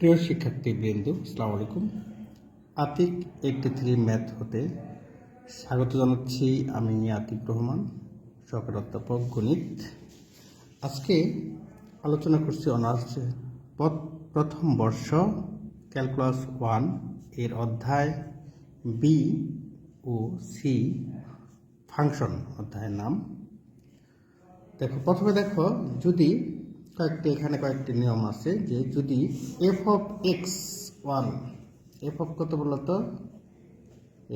প্রিয় শিক্ষার্থী বৃন্দ আসসালামু আলাইকুম। আতিক এইটটি থ্রি ম্যাথ হতে স্বাগত জানাচ্ছি আমি আতিক রহমান, সহকারী অধ্যাপক গণিত। আজকে আলোচনা করছি অনার্স প্রথম বর্ষ, ক্যালকুলাস ওয়ানের অধ্যায় বি ও সি ফাংশন, অধ্যায়ের নাম। দেখো, প্রথমে দেখো, যদি কয়েকটি, এখানে কয়েকটি নিয়ম আছে যে যদি F of X one F of কত বলতো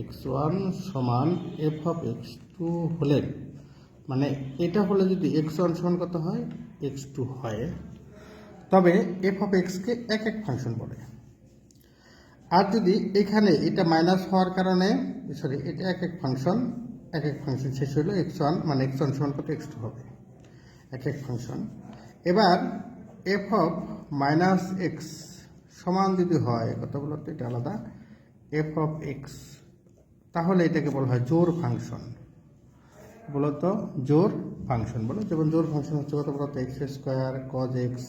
এক্স ওয়ান সমান এফ অফ এক্স টু হলে মানে এটা হলে যদি এক্স ওয়ান সমান কত হয়? এক্স টু হয়। তবে এফ অফ এক্সকে এক এক ফাংশন বলে। আর যদি এখানে এটা মাইনাস হওয়ার কারণে সরি এটা এক এক ফাংশন এক এক ফাংশন শেষ হলো এক্স ওয়ান মানে এক্স ওয়ান সমান কত? এক্স টু হবে। এক এক ফাংশন এবার এফ অফ মাইনাস এক্স সমান যদি হয় কত বলতো এটা আলাদা এফ অফ এক্স তাহলে এটাকে বলা হয় জোর ফাংশন। বলতো জোর ফাংশন, বলো, যেমন জোর ফাংশন হচ্ছে কত, বলতো X square cos X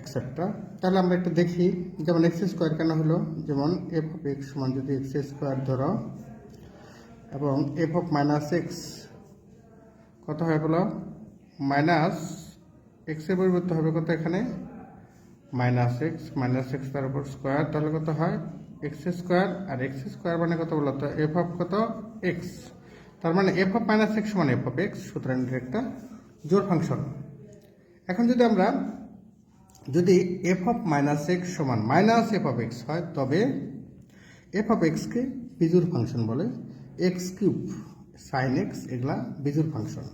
extra তাহলে আমরা একটু দেখি, যেমন এক্স স্কোয়ার কেন হলো? যেমন এফ অফ এক্স সমান যদি এক্স স্কোয়ার ধরো, এবং এফ অফ মাইনাস এক্স কত হয় বলো? মাইনাস এক্সের পরিবর্তে হবে কত এখানে? মাইনাস এক্স মাইনাস এক্স তার উপর স্কোয়ার তাহলে কত হয়? এক্স স্কোয়ার আর এক্স স্কোয়ার মানে কত বলতো? এফ অফ কত? এক্স তার মানে এফ অফ মাইনাস এক্স মানে এফ অফ এক্স সুতরাং এটা একটা জোর ফাংশন। এখন যদি আমরা, যদি এফ অফ মাইনাস এক্স সমান মাইনাস এফ অফ এক্স হয়, তবে এফ অফ এক্সকে বিজুর ফাংশন বলে এক্স কিউব সাইন এক্স এগুলা বিজুর ফাংশন।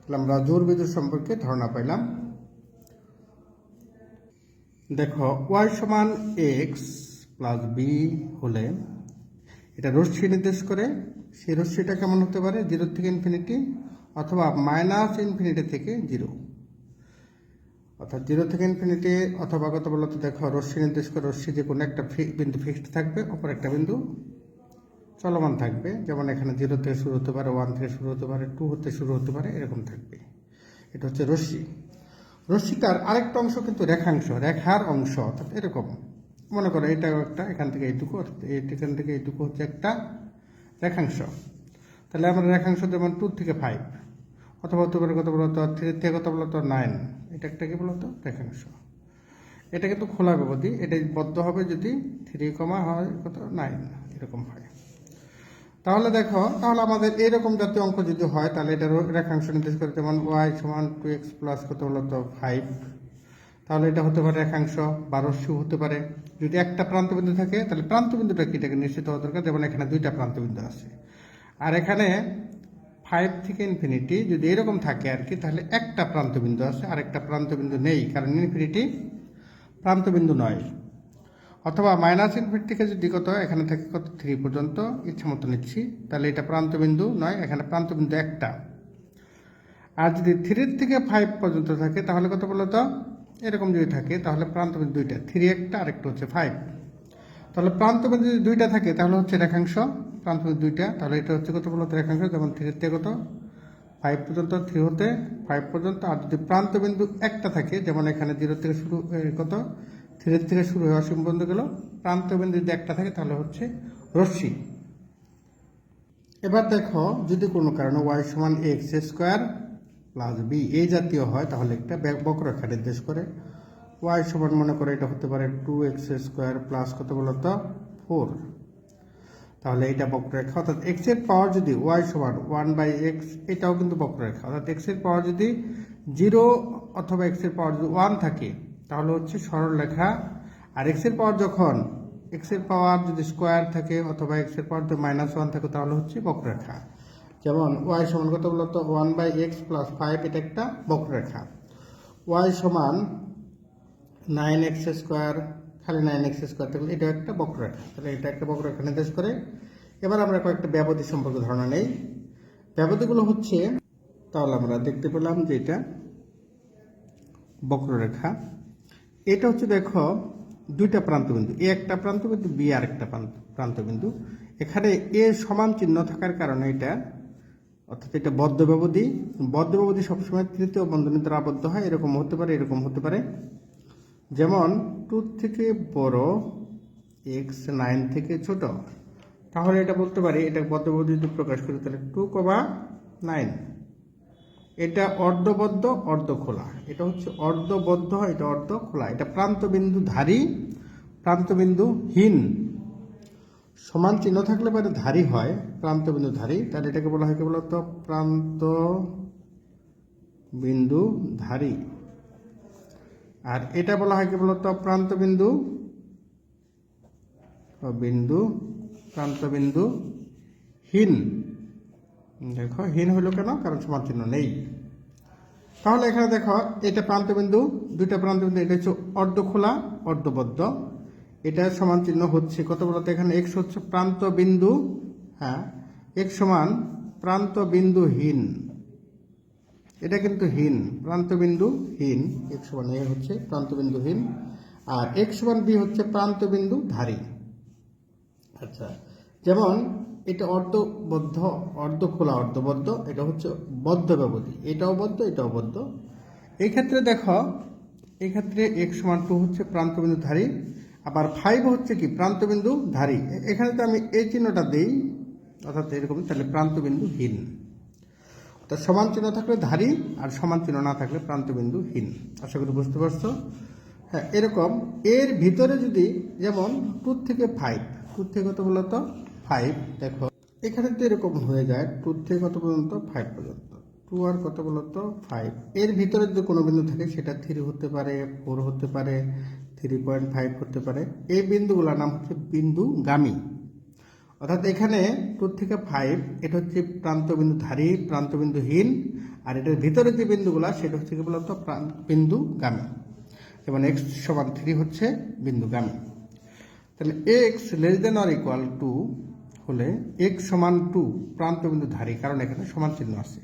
তাহলে আমরা জোর বিজুর সম্পর্কে ধারণা পাইলাম। দেখো ওয়াই সমান এক্স প্লাস বি হলে এটা রশ্মি নির্দেশ করে, সেই রশ্মিটা কেমন হতে পারে? জিরো থেকে ইনফিনিটি অথবা মাইনাস ইনফিনিটি থেকে জিরো অর্থাৎ জিরো থেকে ইনফিনিটি অথবা কত বলতো দেখো, রশ্মি নির্দেশ করে, রশ্মি যে কোনো একটা বিন্দু ফিক্সড থাকবে, অপর একটা বিন্দু চলমান থাকবে। যেমন এখানে জিরো থেকে শুরু হতে পারে ওয়ান থেকে শুরু হতে পারে টু হতে শুরু হতে পারে, এরকম থাকবে। এটা হচ্ছে রশ্মি। রশ্মিটার আরেকটা অংশ কিন্তু রেখাংশ, রেখার অংশ, অর্থাৎ এরকম। মনে করো এটাও একটা, এখান থেকে এইটুকু এখান থেকে এইটুকু হচ্ছে একটা রেখাংশ। তাহলে আমরা রেখাংশ যেমন টু থেকে ফাইভ অথবা হতে পারে কত বলতো থ্রি থেকে কত বলতো নাইন এটা একটা কি বলতো? রেখাংশ। এটা কিন্তু খোলা ব্যবধি এটা বদ্ধ হবে যদি থ্রি কমা হয়, কত? নাইন এরকম হয়। তাহলে দেখো, তাহলে আমাদের এরকম জাতীয় অঙ্ক যদি হয়, তাহলে এটা রেখাংশ নির্দেশ করে, যেমন ওয়াই সমান টু এক্স প্লাস কত তো ফাইভ তাহলে এটা হতে পারে রেখাংশ বারোশো হতে পারে। যদি একটা প্রান্তবিন্দু থাকে, তাহলে প্রান্তবিন্দুটা কি? এটাকে নিশ্চিত হওয়া দরকার, যেমন এখানে দুইটা প্রান্তবিন্দু আছে। আর এখানে ফাইভ থেকে ইনফিনিটি যদি এরকম থাকে আর কি, তাহলে একটা প্রান্তবিন্দু আছে আর একটা প্রান্তবিন্দু নেই, কারণ ইনফিনিটি প্রান্তবিন্দু নয়। অথবা মাইনাস ইনফিনিটি থেকে যদি কত এখানে থেকে কত? থ্রি পর্যন্ত ইচ্ছা মতো নিচ্ছি। তাহলে এটা প্রান্তবিন্দু নয়, এখানে প্রান্তবিন্দু একটা। আর যদি থ্রির থেকে ফাইভ পর্যন্ত থাকে, তাহলে কত বলতো এরকম যদি থাকে, তাহলে প্রান্তবিন্দু দুইটা। থ্রি একটা আর একটা হচ্ছে ফাইভ তাহলে প্রান্তবিন্দু যদি দুইটা থাকে, তাহলে হচ্ছে রেখাংশ। প্রান্তবিন্দু দুইটা, তাহলে এটা হচ্ছে কত বলতো রেখাংশ, যেমন থ্রির থেকে কত? ফাইভ পর্যন্ত থ্রি হতে ফাইভ পর্যন্ত। আর যদি প্রান্তবিন্দু একটা থাকে, যেমন এখানে জিরো থেকে শুরু কত? থ্রির থেকে শুরু হয়ে অসীম পর্যন্ত গেল, প্রান্তবিন্দু যদি একটা থাকে তাহলে হচ্ছে রশ্মি। এবার দেখো, যদি কোনো কারণে ওয়াই সমান এক্স স্কোয়ার প্লাস বি এই জাতীয় হয়, তাহলে একটা বক্ররেখা নির্দেশ করে। ওয়াই সমান মনে করে এটা হতে পারে টু এক্স স্কোয়ার প্লাস কত বলতো ফোর তাহলে এটা বক্ররেখা, অর্থাৎ এক্সের পাওয়ার যদি ওয়াই সমান ওয়ান বাই এক্স এটাও কিন্তু বক্ররেখা। অর্থাৎ এক্সের পাওয়ার যদি জিরো অথবা এক্সের পাওয়ার যদি ওয়ান থাকে তাহলে হচ্ছে সরল রেখা আর এক্সের পাওয়ার যখন এক্সের পাওয়ার যদি স্কোয়ার থাকে অথবা এক্সের পাওয়ার যদি মাইনাস ওয়ান থাকে, তাহলে হচ্ছে বক্ররেখা। যেমন ওয়াই সমান কত বলতো one by x plus five এটা একটা বক্ররেখা। ওয়াই সমান নাইন এক্স স্কোয়ার খালি নাইন এক্স স্কোয়ার থাকলে এটা একটা বক্ররেখা। তাহলে এটা একটা বক্ররেখা নির্দেশ করে। এবার আমরা কয়েকটা ব্যবধি সম্পর্কে ধারণা নেই। ব্যবধিগুলো হচ্ছে, তাহলে আমরা দেখতে পেলাম যে এটা বক্ররেখা। এটা হচ্ছে দেখো দুইটা প্রান্তবিন্দু, এ একটা প্রান্তবিন্দু, বি আর একটা প্রান্ত- প্রান্তবিন্দু। এখানে এ সমান চিহ্ন থাকার কারণে এটা, অর্থাৎ এটা বদ্ধ ব্যবধি বদ্ধ ব্যবধি সবসময় তৃতীয় বন্ধনী দ্বারা আবদ্ধ হয়, এরকম হতে পারে, এরকম হতে পারে। যেমন টু থেকে বড় এক্স নাইন থেকে ছোট, তাহলে এটা বলতে পারি, এটা পদ্ধতি যদি প্রকাশ করি তাহলে টু কমা নাইন এটা অর্ধবদ্ধ অর্ধ খোলা এটা হচ্ছে অর্ধবদ্ধ, এটা অর্ধ খোলা এটা প্রান্তবিন্দু ধারী প্রান্তবিন্দু হীন সমান চিহ্ন থাকলে পরে ধারী হয় প্রান্তবিন্দু ধারী তাহলে এটাকে বলা হয় কি বলতো? প্রান্ত বিন্দু ধারী আর এটা বলা হয় কি বলতো? প্রান্তবিন্দু, বিন্দু প্রান্তবিন্দু হীন দেখো, হীন হলো কেন? কারণ সমান চিহ্ন নেই। তাহলে এখানে দেখো, এটা প্রান্তবিন্দু, দুইটা প্রান্তবিন্দু, এটা হচ্ছে অর্ধ খোলা, অর্ধবদ্ধ। এটা সমান চিহ্ন হচ্ছে কত বলতে? এখানে এক্স হচ্ছে প্রান্ত বিন্দু হ্যাঁ এক্স সমান প্রান্ত বিন্দু হীন। এটা কিন্তু হীন, প্রান্তবিন্দু হীন। এক্স সমান এ হচ্ছে প্রান্তবিন্দু হীন, আর এক্স সমান বি হচ্ছে প্রান্তবিন্দু ধারী। আচ্ছা যেমন এটা অর্ধবদ্ধ অর্ধ খোলা অর্ধবদ্ধ, এটা হচ্ছে বদ্ধ ব্যবধি। এটাও বদ্ধ এটাও বদ্ধ। এই ক্ষেত্রে দেখো এই ক্ষেত্রে এক্স সমান টু হচ্ছে প্রান্তবিন্দু ধারী আবার ফাইভ হচ্ছে কি? প্রান্তবিন্দু ধারী এখানে তো আমি এই চিহ্নটা দিই, অর্থাৎ এরকম, তাহলে প্রান্তবিন্দু হীন তো সমান চিহ্ন থাকলে ধারী, আর সমান চিহ্ন না থাকলে প্রান্তবিন্দু হীন আশা করি বুঝতে পারছ? হ্যাঁ এরকম, এর ভিতরে যদি, যেমন টু থেকে ফাইভ টু থেকে কত বলতো? ফাইভ, দেখো। এখানে তো এরকম হয়ে যায় টু থেকে কত পর্যন্ত? ফাইভ পর্যন্ত। টু আর কত বলতো? ফাইভ এর ভিতরে যদি কোনো বিন্দু থাকে, সেটা থ্রি হতে পারে ফোর হতে পারে থ্রি পয়েন্ট ফাইভ হতে পারে। এই বিন্দুগুলোর নাম হচ্ছে বিন্দু বিন্দুগামী। অর্থাৎ এখানে টু থেকে ফাইভ এটা হচ্ছে প্রান্তবিন্দু ধারী, প্রান্তবিন্দুহীন, আর এটার ভিতরে যে বিন্দুগুলো, সেটা হচ্ছে কি বলতো? প্রান্ত বিন্দুগামী। যেমন এক্স সমান থ্রি হচ্ছে বিন্দু বিন্দুগামী। তাহলে x less than or equal to হলে এক্স সমান টু প্রান্তবিন্দু ধারী, কারণ এখানে সমান চিহ্ন আছে।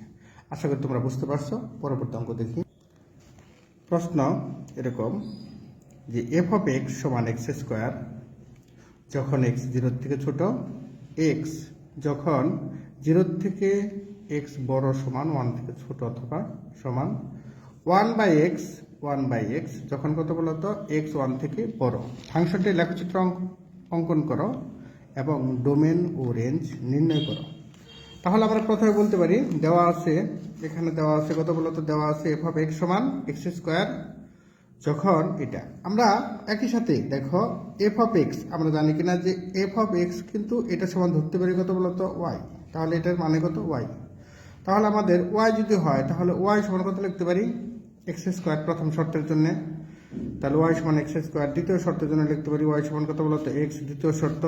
আশা করি তোমরা বুঝতে পারছ। পরবর্তী অঙ্ক দেখি। প্রশ্ন এরকম যে এফ অফ এক্স সমান এক্স স্কোয়ার যখন এক্স জিরোর থেকে ছোট এক্স যখন জিরোর থেকে এক্স বড় সমান ওয়ান থেকে ছোট অথবা সমান one by x one by x যখন কত বলতো? এক্স ওয়ান থেকে বড়। ফাংশনটি লেখচিত্র অঙ্ক- অঙ্কন করো। এবং ডোমেন ও রেঞ্জ নির্ণয় করো। তাহলে আমরা প্রথমে বলতে পারি, দেওয়া আছে, এখানে দেওয়া আছে কত বলতো দেওয়া আছে এফ অফ এক্স সমান এক্স স্কোয়ার যখন এটা। আমরা একই সাথে, দেখো এফ অফ এক্স আমরা জানি কিনা যে এফ অফ এক্স কিন্তু এটা সমান ধরতে পারি কত বলতো ওয়াই তাহলে এটার মানে কত? ওয়াই তাহলে আমাদের ওয়াই যদি হয়, তাহলে ওয়াই সমান কত লিখতে পারি? এক্স স্কোয়ার প্রথম শর্তের জন্য। তাহলে ওয়াই সমান এক্স স্কোয়ার দ্বিতীয় শর্তের জন্য লিখতে পারি ওয়াই সমান কত বলতো এক্স দ্বিতীয় শর্ত।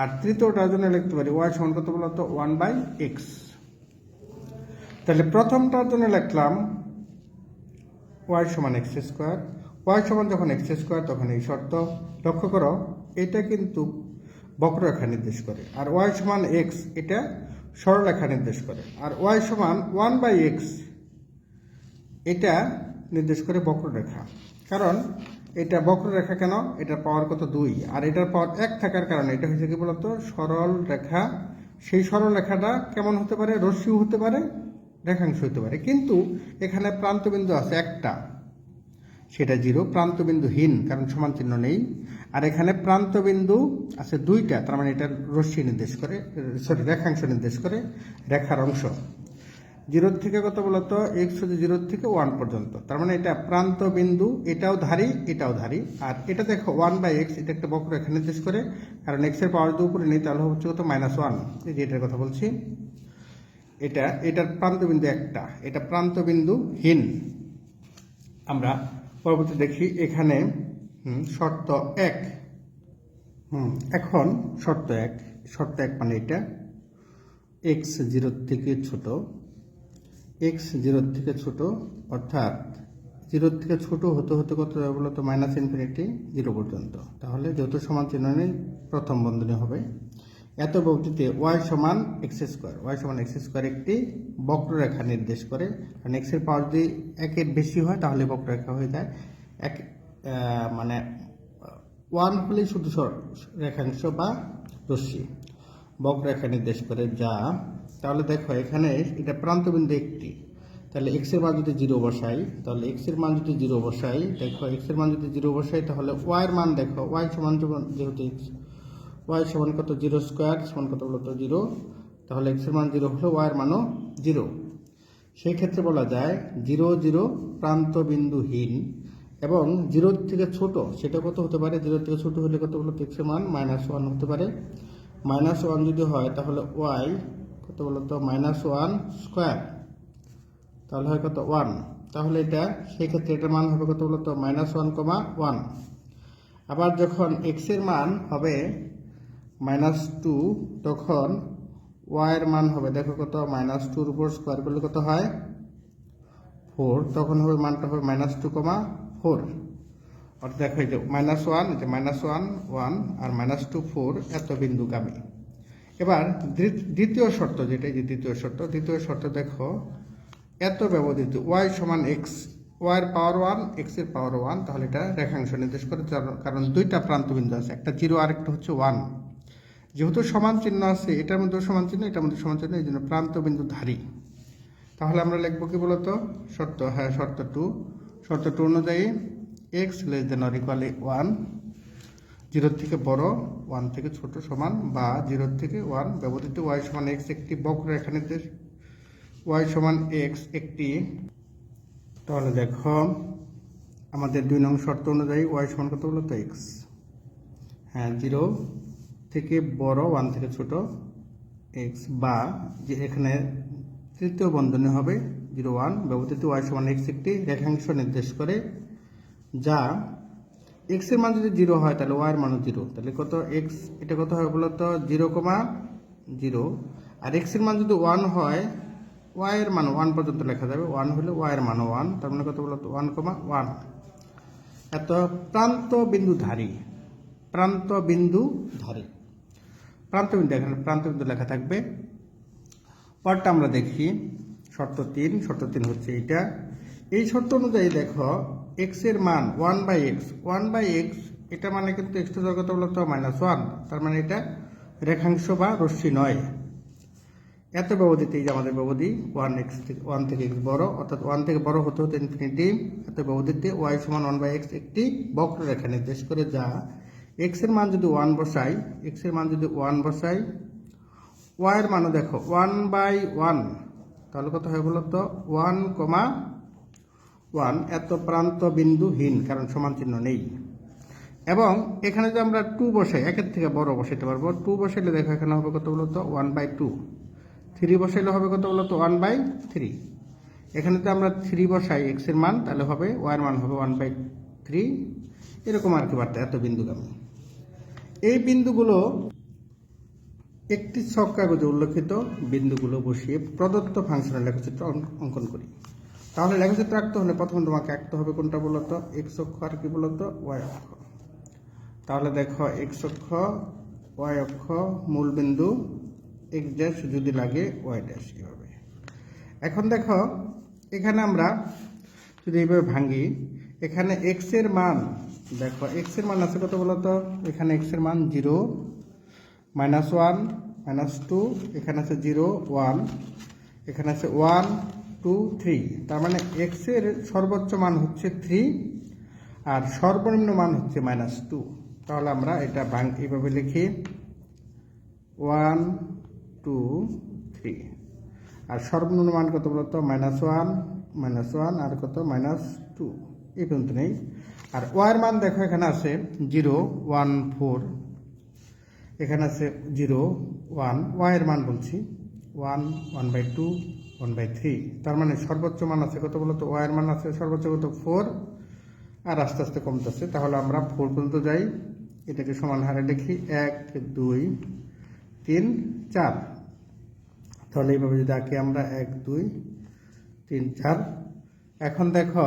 আর তৃতীয়টার জন্য লিখতে পারি ওয়াই সমান কত বলতো? ওয়ান বাই এক্স তাহলে প্রথমটার জন্য লিখলাম ওয়াই সমান এক্স স্কোয়ার ওয়াই সমান যখন এক্স স্কোয়ার তখন এই শর্ত। লক্ষ্য করো, এটা কিন্তু বক্ররেখা নির্দেশ করে। আর ওয়াই সমান এক্স এটা সরলরেখা নির্দেশ করে। আর ওয়াই সমান ওয়ান বাই এক্স এটা নির্দেশ করে বক্ররেখা। কারণ এটা বক্ররেখা কেন? এটার পাওয়ার কত? দুই। আর এটার পাওয়ার এক থাকার কারণে, এটা হচ্ছে কি বলতো? সরল রেখা। সেই সরল রেখাটা কেমন হতে পারে? রশ্মিও হতে পারে রেখাংশ হতে পারে। কিন্তু এখানে প্রান্তবিন্দু আছে একটা। সেটা জিরো, প্রান্তবিন্দুহীন, কারণ সমান চিহ্ন নেই। আর এখানে প্রান্তবিন্দু আছে দুইটা, তার মানে এটা রশ্মি নির্দেশ করে সরি রেখাংশ নির্দেশ করে, রেখার অংশ। জিরোর থেকে কত বলতো? এক্স হচ্ছে জিরোর থেকে ওয়ান পর্যন্ত। তার মানে এটা প্রান্ত বিন্দু, এটাও ধারী এটাও ধারী। আর এটা দেখো ওয়ান বাই এক্স এটা একটা বক্ররেখা নির্দেশ করে। কারণ এক্সের পাওয়ার যদি উপরে নেই, তাহলে হচ্ছে কত? মাইনাস ওয়ান এই যে এটার কথা বলছি। এটা, এটার প্রান্তবিন্দু একটা। এটা প্রান্তবিন্দু হীন। আমরা পরবর্তী দেখি, এখানে শর্ত এক। হুম, এখন শর্ত এক। শর্ত এক মানে এটা। এক্স জিরোর থেকে ছোট। এক্স জিরোর থেকে ছোট, অর্থাৎ জিরোর থেকে ছোট হতে হতে কত যাবে বলতো? মাইনাস ইনফিনিটি জিরো পর্যন্ত। তাহলে যত সমান চিহ্ন নেই, প্রথম বন্ধনী হবে। এত বক্তিতে ওয়াই সমান এক্স স্কোয়ার ওয়াই সমান এক্স স্কোয়ার একটি বক্ররেখা নির্দেশ করে। কারণ এক্সের পাওয়ার যদি একের বেশি হয়, তাহলে বক্ররেখা হয়ে যায়। এক মানে ওয়ান হলেই শুধু রেখাংশ বা রশ্মি। বক্ররেখা নির্দেশ করে যা তাহলে দেখো, এখানে এটা প্রান্তবিন্দু একটি। তাহলে এক্সের মান যদি জিরো বসাই, তাহলে এক্সের মান যদি জিরো বসাই, দেখো এক্সের মান যদি জিরো বসাই, তাহলে ওয়াই এর মান দেখো ওয়াই সমান যেহেতু এক্স ওয়াই সমান কত জিরো স্কোয়ার, সমান কত বলতো জিরো, তাহলে এক্সের মান জিরো হলে এর মানও জিরো। সেই ক্ষেত্রে বলা যায় জিরো জিরো প্রান্ত বিন্দুহীন এবং জিরোর থেকে ছোট, সেটা কত হতে পারে? জিরোর থেকে ছোট হলে কত বলতো এক্সের মান মাইনাস ওয়ান হতে পারে। মাইনাস ওয়ান যদি হয়, তাহলে ওয়াই কত বলতো মাইনাস ওয়ান স্কোয়ার। তাহলে হয় কত? ওয়ান। তাহলে এটা সেই ক্ষেত্রে এটার মান হবে কত বলতো মাইনাস ওয়ান কমা ওয়ান। আবার যখন এক্সের মান হবে মাইনাস টু, তখন ওয়াই এর মান হবে, দেখো কত? মাইনাস টুর উপর স্কোয়ার করলে কত হয়? ফোর। তখন হবে মানটা হবে মাইনাস টু কমা ফোর। অর্থাৎ দেখো এই যে মাইনাস ওয়ান যে মাইনাস ওয়ান ওয়ান, আর মাইনাস টু ফোর, এত বিন্দুগামী। এবার দ্বিতীয় শর্ত যেটা যে দ্বিতীয় শর্ত দ্বিতীয় শর্ত দেখো, এত ব্যবহৃত ওয়াই সমান এক্স ওয়াইয়ের পাওয়ার ওয়ান এক্সের পাওয়ার ওয়ান তাহলে এটা রেখাংশ নির্দেশ করে কারণ- দুইটা প্রান্তবিন্দু আছে, একটা জিরো আর একটা হচ্ছে ওয়ান যেহেতু সমান চিহ্ন আছে, এটার মধ্যে সমান চিহ্ন, এটার মধ্যে সমান চিহ্ন, এই জন্য প্রান্তবিন্দু ধারী। তাহলে আমরা লিখব কি বলতো? শর্ত হ্যাঁ শর্ত টু শর্ত টু অনুযায়ী x less than or equally one জিরোর থেকে বড় ওয়ান থেকে ছোট সমান বা জিরোর থেকে ওয়ান ব্যবহৃত ওয়াই সমান এক্স একটি বক্ররেখা নির্দেশ ওয়াই সমান এক্স একটি। তাহলে দেখো, আমাদের দুই নং শর্ত অনুযায়ী ওয়াই সমান কত তো এক্স হ্যাঁ জিরো থেকে বড় ওয়ান থেকে ছোট এক্স বা যে এখানে তৃতীয় বন্ধনী হবে, জিরো ওয়ান ব্যবহৃত ওয়াই সমান এক্স একটি রেখাংশ নির্দেশ করে, যা এক্সের মান যদি জিরো হয়, তাহলে ওয়াই এর মানও জিরো তাহলে কত এক্স এটা কত হবে বলতো? জিরো কমা জিরো আর এক্সের মান যদি ওয়ান হয় ওয়াই এর মান ওয়ান পর্যন্ত লেখা যাবে। ওয়ান হলে ওয়াই এর মানও ওয়ান তার মানে কত বলতো? ওয়ান কমা ওয়ান এত প্রান্ত বিন্দু ধারী প্রান্ত বিন্দু ধারী প্রান্ত বিন্দু, এখানে প্রান্ত বিন্দু লেখা থাকবে। পরটা আমরা দেখি। শর্ত তিন শর্ত তিন হচ্ছে এটা এই শর্ত অনুযায়ী দেখো এক্সের মান one by x one by x এটা মানে কিন্তু এক্স টু জগত বলতো মাইনাস ওয়ান তার মানে এটা রেখাংশ বা রশ্মি নয়। এত ব্যবধিতে এই যে আমাদের ব্যবধি ওয়ান এক্স থেকে ওয়ান থেকে এক্স বড়, অর্থাৎ ওয়ান থেকে বড় হতে হতে ইনফিনিটি এত ব্যবধিতে ওয়াই সমান ওয়ান বাই এক্স একটি বক্ররেখা নির্দেশ করে যা এক্সের মান যদি ওয়ান বসাই এক্সের মান যদি ওয়ান বসাই ওয়াই এর মানও দেখো ওয়ান বাই ওয়ান তাহলে কত হয় বলতো? ওয়ান কমা ওয়ান, এত প্রান্ত বিন্দুহীন, কারণ সমান চিহ্ন নেই। এবং এখানে যে আমরা টু বসাই, একের থেকে বড় বসাইতে পারব। টু বসাইলে দেখো এখানে হবে কত বলতো? One by two. থ্রি বসাইলে হবে কত বলতো? One by three. এখানে তো আমরা থ্রি বসাই এক্সের মান, তাহলে হবে ওয়াই এর মান হবে ওয়ান বাই থ্রি। এরকম আর কি বার্তা এত বিন্দুগামী। এই বিন্দুগুলো একটি ছক কাগজে উল্লেখিত বিন্দুগুলো বসিয়ে প্রদত্ত ফাংশনের লেখচিত্র অঙ্ক- অঙ্কন করি। তাহলে লেখচিত্র আঁকতে হলে প্রথম তোমাকে আঁকতে হবে কোনটা বলতো? এক্স অক্ষ আর কি বলতো? ওয়াই অক্ষ। তাহলে দেখো এক্স অক্ষ ওয়াই অক্ষ, মূল বিন্দু এক্স ড্যাশ যদি লাগে ওয়াই ড্যাশ এভাবে এখন দেখো, এখানে আমরা যদি এইভাবে ভাঙি, এখানে এক্সের মান, দেখো এক্সের মান আছে কত বলতো? এখানে এক্সের মান zero minus one minus two এখানে আছে জিরো ওয়ান এখানে আছে ওয়ান টু থ্রি তার মানে এক্সের সর্বোচ্চ মান হচ্ছে থ্রি আর সর্বনিম্ন মান হচ্ছে মাইনাস টু তাহলে আমরা এটা ভাঙ, এইভাবে লিখি। ওয়ান টু থ্রি আর সর্বনিম্ন মান কত বলতো? মাইনাস ওয়ান মাইনাস ওয়ান আর কত? মাইনাস টু এই পর্যন্ত নেই। আর ওয়ার মান দেখো, এখানে আছে জিরো ওয়ান ফোর এখানে আছে জিরো ওয়ান ওয়াইয়ের মান বলছি। One one by two one by three তার মানে সর্বোচ্চ মান আছে কত বলতো? ওয়াইয়ের মান আছে সর্বোচ্চ কত? ফোর আর আস্তে আস্তে কমতেছে। তাহলে আমরা ফোর পর্যন্ত যাই। এটাকে সমান হারে লিখি এক, দুই, তিন, চার। তাহলে এইভাবে যদি আঁকি আমরা এক, দুই, তিন, চার। এখন দেখো,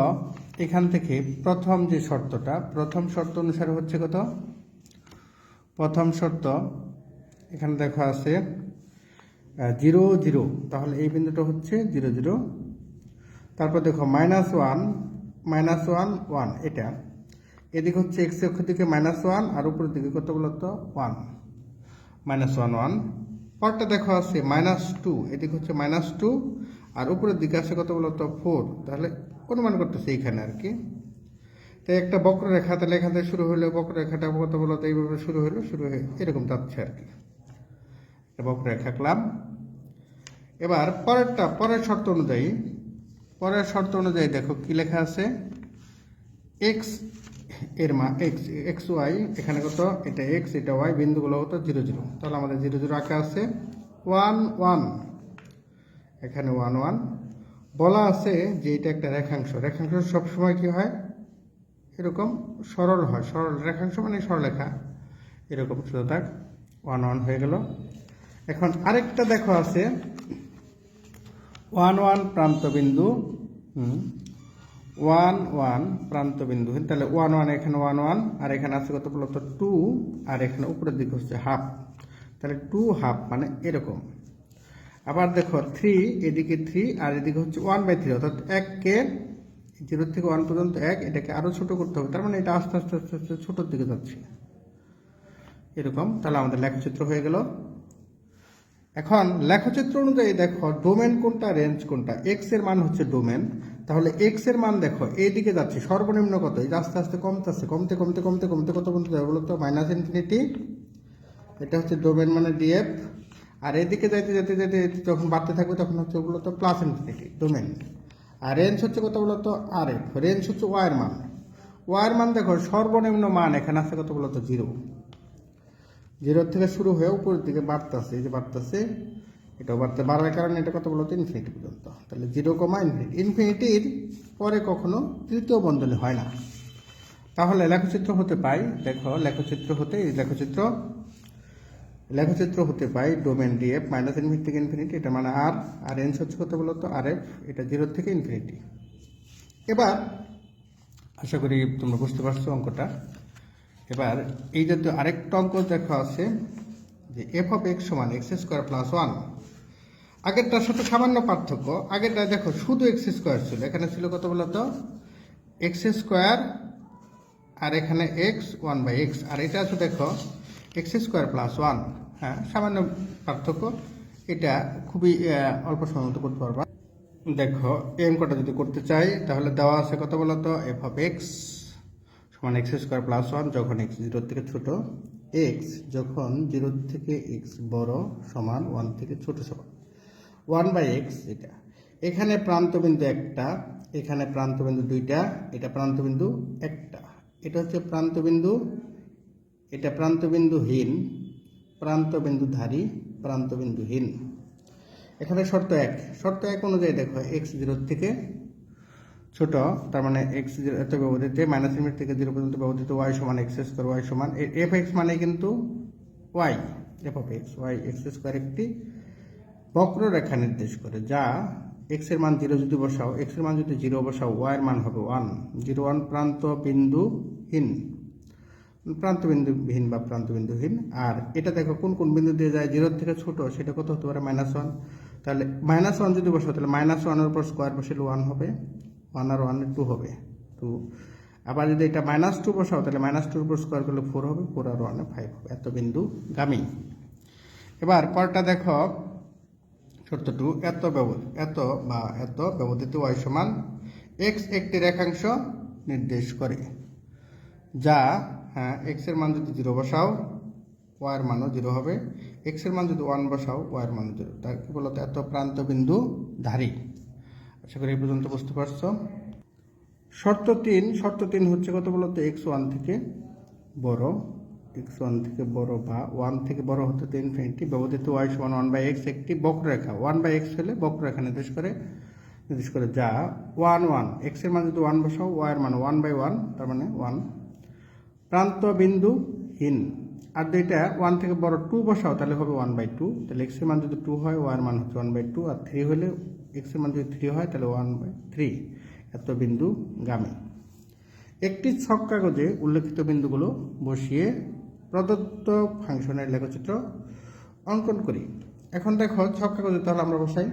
এখান থেকে প্রথম যে শর্তটা, প্রথম শর্ত অনুসারে হচ্ছে কত? প্রথম শর্ত, এখানে দেখো আছে জিরো জিরো। তাহলে এই বিন্দুটা হচ্ছে জিরো জিরো। তারপর দেখো minus one minus one one এটা। এদিকে হচ্ছে এক্স অক্ষ দিকে মাইনাস ওয়ান আর উপরের দিকে কত বলতো? ওয়ান মাইনাস ওয়ান ওয়ান পরটা দেখো আছে মাইনাস টু এদিকে হচ্ছে মাইনাস টু আর উপরের দিকে আছে কত বলতো? ফোর তাহলে অনুমান করতেছে এইখানে আর কি। তো একটা বক্ররেখা, তাহলে এখান থেকে শুরু হলো বক্ররেখাটা কত বলতো? এইভাবে শুরু হলো শুরু হয়ে এরকম যাচ্ছে আর কি। একটা বক্ররেখা আঁকলাম এবার পরেরটা, পরের শর্ত অনুযায়ী, পরের শর্ত অনুযায়ী দেখো কি লেখা আছে? এক্সের মা এক্স এক্স ওয়াই এখানে কত? এটা এক্স এটা ওয়াই বিন্দুগুলো কত? Zero zero. তাহলে আমাদের জিরো জিরো আঁকা আছে। One one. এখানে ওয়ান ওয়ান। বলা আছে যে এটা একটা রেখাংশ। রেখাংশ সবসময় কি হয়? এরকম সরল হয়। সরল রেখাংশ মানে সরলরেখা। এরকম শুধু থাক ওয়ান ওয়ান হয়ে গেল। এখন আরেকটা দেখো আছে। ওয়ান ওয়ান প্রান্তবিন্দু। ওয়ান ওয়ান প্রান্তবিন্দু। তাহলে ওয়ান ওয়ান, এখানে ওয়ান ওয়ান, আর এখানে আছে কত বলতো? টু, আর এখানে উপরের দিকে হচ্ছে হাফ। তাহলে টু হাফ মানে এরকম। আবার দেখো থ্রি, এদিকে থ্রি, আর এদিকে হচ্ছে ওয়ান বাই থ্রি, অর্থাৎ এককে জিরো থেকে ওয়ান পর্যন্ত এক, এটাকে আরও ছোট করতে হবে। তার মানে এটা আস্তে আস্তে আস্তে আস্তে ছোটোর দিকে যাচ্ছে। এরকম। তাহলে আমাদের লেখচিত্র হয়ে গেল। এখন লেখচিত্র অনুযায়ী দেখো ডোমেন কোনটা রেঞ্জ কোনটা? এক্সের মান হচ্ছে ডোমেন তাহলে এক্সের মান দেখো এইদিকে যাচ্ছে, সর্বনিম্ন কত? এই আস্তে আস্তে কমতেছে কমতে কমতে কমতে কমতে কত পর্যন্ত যাবে বলতো মাইনাস ইনফিনিটি এটা হচ্ছে ডোমেন মানে ডিএফ আর এদিকে যাইতে যেতে যেতে যখন বাড়তে থাকবে তখন হচ্ছে ওগুলো তো প্লাস ইনফিনিটি ডোমেন আর রেঞ্জ হচ্ছে কত বলতো আর এফ রেঞ্জ হচ্ছে ওয়ার মান। ওয়ার মান দেখো, সর্বনিম্ন মান এখানে আছে কত বলতো জিরো জিরোর থেকে শুরু হয়ে উপরের দিকে বাড়তেছে, এই যে বাড়তেছে এটা বাড়তে, বাড়ার কারণে এটা কত বলতো ইনফিনিটি পর্যন্ত। তাহলে জিরো কমা ইনফিনিটি ইনফিনিটির পরে কখনো তৃতীয় বন্ধনী হয় না। তাহলে লেখচিত্র হতে পাই, দেখো লেখচিত্র হতে, এই লেখচিত্র লেখচিত্র হতে পাই domain d df minus infinity থেকে ইনফিনিটি এটা মানে আর আর এনস হচ্ছে কত বলতো আর এফ এটা জিরো থেকে ইনফিনিটি এবার, আশা করি তোমরা বুঝতে পারছ অঙ্কটা। এবার এই জাতীয় আরেকটা অঙ্ক দেখা আছে, যে এফ অফ এক্স সমান এক্স স্কোয়ার প্লাস ওয়ান আগেরটার সাথে সামান্য পার্থক্য, আগেরটা দেখো শুধু এক্স স্কোয়ার ছিল, এখানে ছিল কত বলতো? এক্স স্কোয়ার আর এখানে এক্স ওয়ান বাই এক্স আর এটা আছে দেখো এক্স স্কোয়ার প্লাস ওয়ান হ্যাঁ সামান্য পার্থক্য, এটা খুবই অল্প সময় করতে পারবা। দেখো, এই অঙ্কটা যদি করতে চাই, তাহলে দেওয়া আছে কত বলতো? এফ অফ এক্স সমান এক্স স্কোয়ার প্লাস ওয়ান যখন এক্স জিরোর থেকে ছোট এক্স যখন জিরোর থেকে এক্স বড় সমান ওয়ান থেকে ছোট সমান। ওয়ান বাই এক্স এটা। এখানে প্রান্তবিন্দু একটা, এখানে প্রান্তবিন্দু দুইটা, এটা প্রান্তবিন্দু একটা। এটা হচ্ছে প্রান্তবিন্দু, এটা প্রান্তবিন্দুহীন, প্রান্তবিন্দুধারী, প্রান্তবিন্দুহীন। এখানে শর্ত এক। শর্ত এক অনুযায়ী দেখো এক্স জিরোর থেকে ছোট, তার মানে এক্স এত ব্যবধিতে মাইনাস লিমিট থেকে জিরো পর্যন্ত ব্যবধিত ওয়াই সমান এক্স স্কোয়ার ওয়াই সমান এফ এক্স মানে কিন্তু y f of x y x square একটি বক্ররেখা নির্দেশ করে, যা এক্সের মান জিরো যদি বসাও এক্সের মান যদি জিরো বসাও ওয়াই এর মান হবে ওয়ান জিরো ওয়ান প্রান্ত বিন্দুহীন প্রান্ত বিন্দুহীন বা প্রান্ত বিন্দুহীন আর এটা দেখো কোন কোন বিন্দু দিয়ে যায় জিরোর থেকে ছোট, সেটা কত হতে পারে মাইনাস ওয়ান তাহলে মাইনাস ওয়ান যদি বসাও, তাহলে মাইনাস ওয়ানের উপর স্কোয়ার বসলে ওয়ান হবে ওয়ান আর ওয়ান টু হবে। টু আবার যদি এটা মাইনাস টু বসাও, তাহলে মাইনাস টুর উপর স্কোয়ার করলে ফোর হবে ফোর আর ওয়ানে ফাইভ হবে। এত বিন্দু গামী। এবার পরটা দেখো, শর্ত টু এত ব্যবধ এত বা এত ব্যবধিত ওয়াই সমান এক্স একটি রেখাংশ নির্দেশ করে, যা হ্যাঁ এক্সের মান যদি জিরো বসাও ওয়াই এর মানও জিরো হবে। এক্সের মান যদি ওয়ান বসাও ওয়াই এর মানও জিরো তার কি বলতো, এত প্রান্ত বিন্দু ধারী। আশা করি এই পর্যন্ত বুঝতে পারছ। শর্ত তিন শর্ত তিন হচ্ছে কত বলতো? এক্স ওয়ান থেকে বড় এক্স ওয়ান থেকে বড় বা ওয়ান থেকে বড় হতে তো ইনফিনিটি ব্যবহৃত ওয়াই সমান ওয়ান বাই এক্স একটি বক্ররেখা। ওয়ান বাই এক্স হলে বক্ররেখা নির্দেশ করে নির্দেশ করে যা ওয়ান ওয়ান এক্সের মান যদি ওয়ান বসাও ওয়াই এর মান ওয়ান বাই ওয়ান তার মানে ওয়ান প্রান্ত বিন্দু বিন্দুহীন আর দুইটা ওয়ান থেকে বড় টু বসাও, তাহলে হবে ওয়ান বাই টু তাহলে এক্সের মান যদি টু হয় ওয়ার মান হচ্ছে ওয়ান বাই টু আর থ্রি হলে এক্সের মান যদি থ্রি হয়, তাহলে ওয়ান বাই থ্রি এত বিন্দু গামী। একটি ছক কাগজে উল্লেখিত বিন্দুগুলো বসিয়ে প্রদত্ত ফাংশনের লেখচিত্র অঙ্কন করি। এখন দেখো ছক কাগজে তাহলে আমরা বসাই।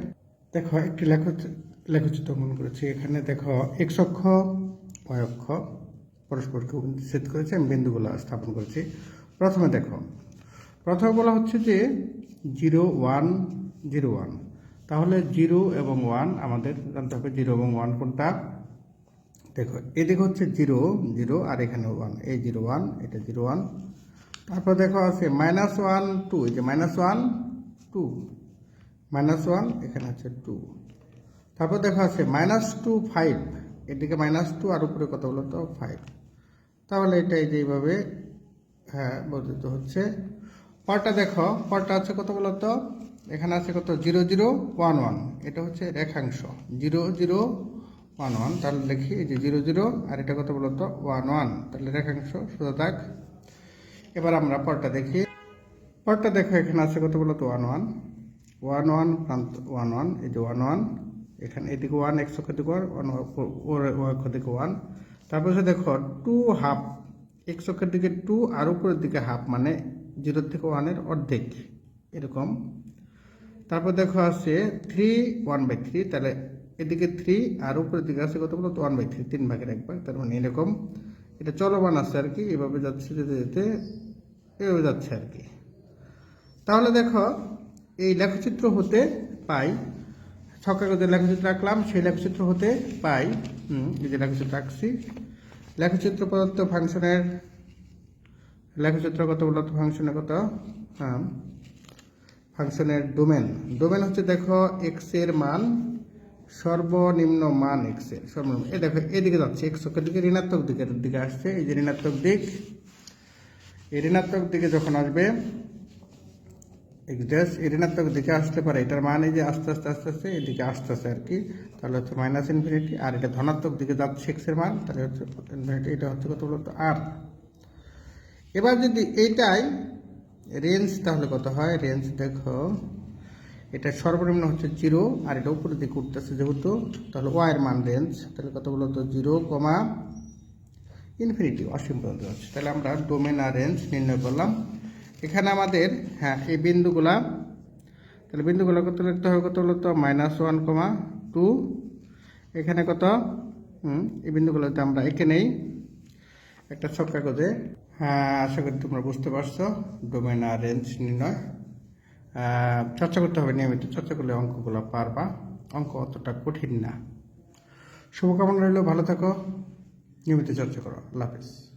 দেখো একটি লেখ লেখচিত্র অঙ্কন করেছি। এখানে দেখো এক্স অক্ষ ওয়াই অক্ষ, পরস্পরকে ছেদ করেছে, আমি বিন্দুগুলো স্থাপন করেছি। প্রথমে দেখো, প্রথমে বলা হচ্ছে যে জিরো ওয়ান জিরো ওয়ান তাহলে জিরো এবং ওয়ান, আমাদের জানতে হবে জিরো এবং ওয়ান কোনটা? দেখো, এদিকে হচ্ছে জিরো জিরো, আর এখানে ওয়ান। এই জিরো ওয়ান, এটা জিরো ওয়ান। তারপর দেখো আছে মাইনাস ওয়ান, টু। এই যে minus one, two. Minus one, এখানে আছে টু। তারপর দেখো আছে মাইনাস টু, ফাইভ। এদিকে মাইনাস টু, আর উপরে কত বলো তো? ফাইভ। তাহলে এটা এই যে এইভাবে হ্যাঁ বর্ধিত হচ্ছে। পরটা দেখো পরটা আছে কত বলো তো? এখানে আছে কত? Zero zero, one one. এটা হচ্ছে রেখাংশ। Zero zero, one one. তাহলে দেখি এই যে জিরো জিরো, আর এটা কত বলো তো? One one. তাহলে রেখাংশ, সোজা থাক। এবার আমরা পরটা দেখি। পরটা দেখো, এখানে আছে কত বলো তো? One one. ওয়ান ওয়ান, প্রান্ত ওয়ান ওয়ান। এই যে ওয়ান ওয়ান। এখানে এদিকে ওয়ান, এক্স অক্ষ দিকে ওয়ান ওর অক্ষ দিকে ওয়ান। তারপর হচ্ছে দেখো, টু হাফ। এক্স অক্ষের দিকে টু, আর উপরের দিকে হাফ। মানে জিরোর থেকে ওয়ানের অর্ধেক। এরকম। তারপর দেখো আছে থ্রি ওয়ান বাই থ্রি তাহলে এদিকে থ্রি আর উপরের দিকে আছে কত বলো তো ওয়ান বাই থ্রি তিন ভাগের এক ভাগ, তার মানে এরকম। এটা চলমান আছে আর কি, এভাবে যাচ্ছে, যেতে যেতে, এভাবে যাচ্ছে আর কি। তাহলে দেখো, এই লেখচিত্র হতে পাই যে লেখচিত্র আঁকলাম, সেই লেখচিত্র হতে পাই এই যে লেখচিত্র আঁকছি। লেখচিত্র প্রদত্ত ফাংশনের, লেখচিত্র কত বলতো? ফাংশনের কত? হ্যাঁ ফাংশনের ডোমেন। ডোমেন হচ্ছে দেখো এক্সের মান, সর্বনিম্ন মান এক্স সর্বনিম্ন। এ দেখো, এদিকে যাচ্ছে এক্স অক্ষের দিকে, ঋণাত্মক দিকের দিকে আসছে, এই যে ঋণাত্মক দিক। এই ঋণাত্মক দিকে যখন আসবে এক্সাস এই ঋণাত্মক দিকে আসতে পারে, এটার মানে যে আস্তে আস্তে আস্তে আস্তে, এদিকে আসতেছে আর কি, তাহলে হচ্ছে মাইনাস ইনফিনিটি আর এটা ধনাত্মক দিকে যাচ্ছে এক্সের মান, তাহলে হচ্ছে ইনফিনিটি এটা হচ্ছে কত বলতো? আর এবার যদি এইটাই রেঞ্জ তাহলে কত হয়? রেঞ্জ দেখো, এটা সর্বনিম্ন হচ্ছে জিরো, আর এটা উপরের দিকে উঠতেছে যেহেতু, তাহলে ওয়াইয়ের মান রেঞ্জ, তাহলে কত বলতো? জিরো কমা ইনফিনিটি, অসীম পর্যন্ত যাচ্ছে তাহলে আমরা ডোমেন আর রেঞ্জ নির্ণয় করলাম। এখানে আমাদের হ্যাঁ এই বিন্দুগুলা, তাহলে বিন্দুগুলো কত লিখতে হবে? কত বলতো? মাইনাস ওয়ান কমা টু এখানে কত? হুম, এই বিন্দুগুলোতে আমরা এঁকে নেই। একটা ছক কাগজে হ্যাঁ আশা করি তোমরা বুঝতে পারছ। ডোমেন আর রেঞ্জ নির্ণয়। চর্চা করতে হবে নিয়মিত। চর্চা করলে অঙ্কগুলো পারবা। অঙ্ক অতটা কঠিন না। শুভকামনা রইল, ভালো থাকো। নিয়মিত চর্চা করো। আল্লাহ হাফিজ।